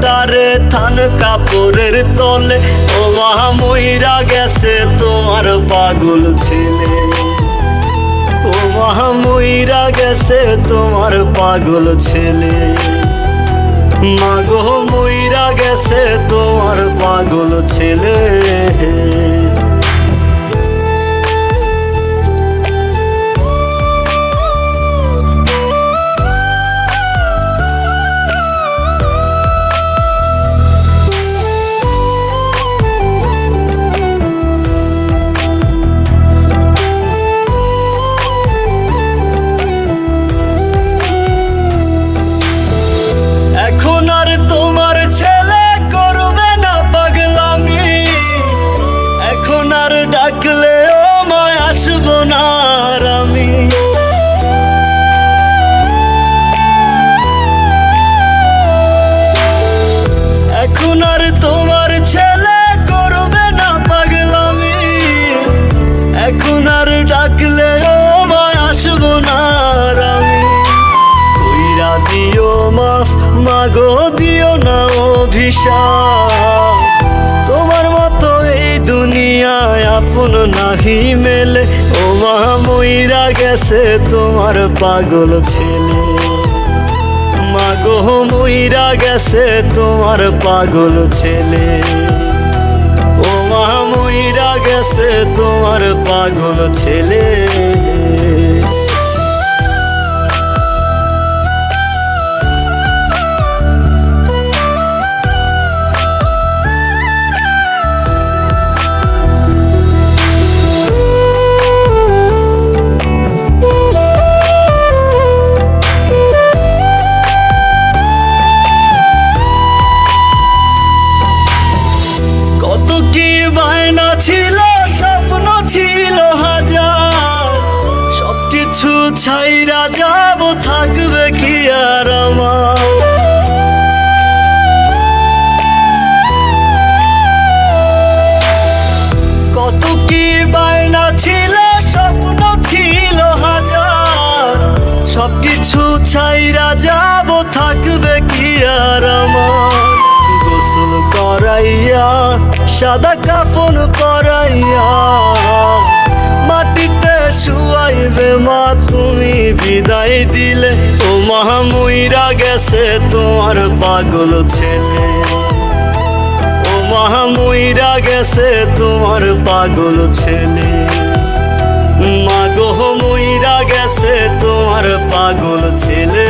দেহটারে থান কাপড়ের তলে, ও মা মইরা গেছে তোমার পাগল ছেলে। ও মা গেছে তোমার পাগল ছেলে। মাগো মইরা গেছে তোমার পাগল ছেলে। মাগো, দিও না অভিশাপ। তোমার মতো এই দুনিয়ায় আপন নাহি মেলে। ও মা, মইরা গেছে তোমার পাগল ছেলে। মাগো, মইরা গেছে তোমার পাগল ছেলে। ও মা, মইরা গেছে তোমার পাগল ছেলে। ছাইরা যাব, থাকবে কি আর আমার? কত কি ছিল ছিল সবকিছু ছাইরা যাব, থাকবে কি আর গোসল করাইয়া, সাদা কাফন পরাইয়া। বিদায় দিলে ও মহাময়রা গেছে তোমার পাগল ছেলে। ও মহাময়রা গেছে তোমার পাগল ছেলে। মাগো ময়রা গেছে তোমার পাগল ছেলে।